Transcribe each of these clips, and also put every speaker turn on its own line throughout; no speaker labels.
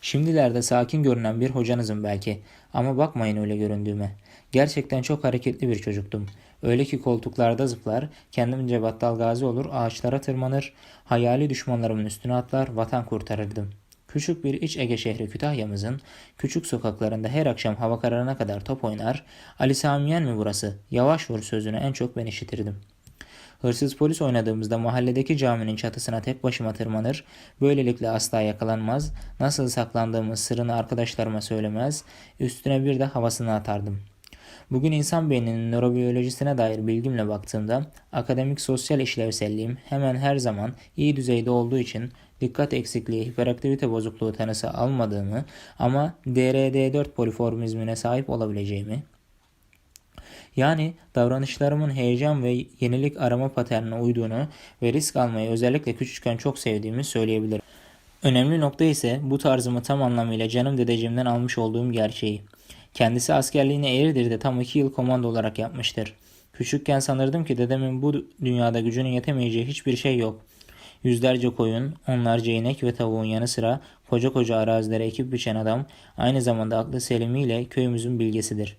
Şimdilerde sakin görünen bir hocanızım belki ama bakmayın öyle göründüğüme. Gerçekten çok hareketli bir çocuktum. Öyle ki koltuklarda zıplar, kendimce battal gazi olur, ağaçlara tırmanır, hayali düşmanlarımın üstüne atlar, vatan kurtarırdım. Küçük bir iç Ege şehri Kütahya'mızın küçük sokaklarında her akşam hava kararına kadar top oynar, Ali Samiyen mi burası, yavaş vur sözünü en çok ben işitirdim. Hırsız polis oynadığımızda mahalledeki caminin çatısına tek başıma tırmanır, böylelikle asla yakalanmaz, nasıl saklandığımız sırrını arkadaşlarıma söylemez, üstüne bir de havasını atardım. Bugün insan beyninin nörobiyolojisine dair bilgimle baktığımda akademik sosyal işlevselliğim hemen her zaman iyi düzeyde olduğu için dikkat eksikliği, hiperaktivite bozukluğu tanısı almadığımı ama DRD4 poliformizmine sahip olabileceğimi, yani davranışlarımın heyecan ve yenilik arama paternine uyduğunu ve risk almayı özellikle küçükken çok sevdiğimi söyleyebilirim. Önemli nokta ise bu tarzımı tam anlamıyla canım dedeciğimden almış olduğum gerçeği. Kendisi askerliğini Eğirdir'de tam iki yıl komando olarak yapmıştır. Küçükken sanırdım ki dedemin bu dünyada gücünün yetemeyeceği hiçbir şey yok. Yüzlerce koyun, onlarca inek ve tavuğun yanı sıra koca koca arazilere ekip biçen adam aynı zamanda aklı selimiyle köyümüzün bilgesidir.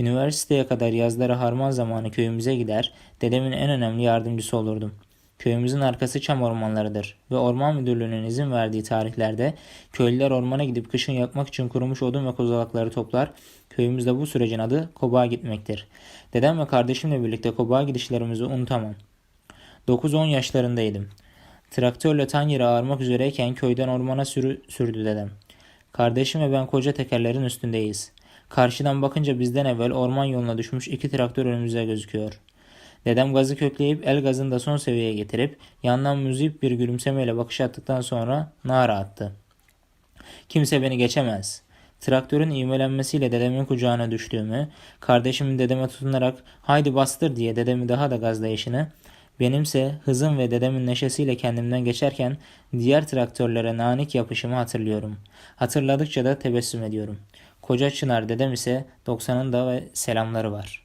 Üniversiteye kadar yazları harman zamanı köyümüze gider, dedemin en önemli yardımcısı olurdum. Köyümüzün arkası çam ormanlarıdır ve orman müdürlüğünün izin verdiği tarihlerde köylüler ormana gidip kışın yakmak için kurumuş odun ve kozalakları toplar. Köyümüzde bu sürecin adı kobağa gitmektir. Dedem ve kardeşimle birlikte kobağa gidişlerimizi unutamam. 9-10 yaşlarındaydım. Traktörle tan yeri ağarmak üzereyken köyden ormana sürü, sürdü dedem. Kardeşim ve ben koca tekerlerin üstündeyiz. Karşıdan bakınca bizden evvel orman yoluna düşmüş iki traktör önümüze gözüküyor. Dedem gazı kökleyip el gazını da son seviyeye getirip yandan müzip bir gülümsemeyle bakış attıktan sonra nara attı. Kimse beni geçemez. Traktörün ivmelenmesiyle dedemin kucağına düştüğümü, kardeşimin dedeme tutunarak haydi bastır diye dedemi daha da gazlayışını, benimse hızım ve dedemin neşesiyle kendimden geçerken diğer traktörlere nanik yapışımı hatırlıyorum. Hatırladıkça da tebessüm ediyorum. Koca Çınar dedem ise 90'ın da ve selamları var.''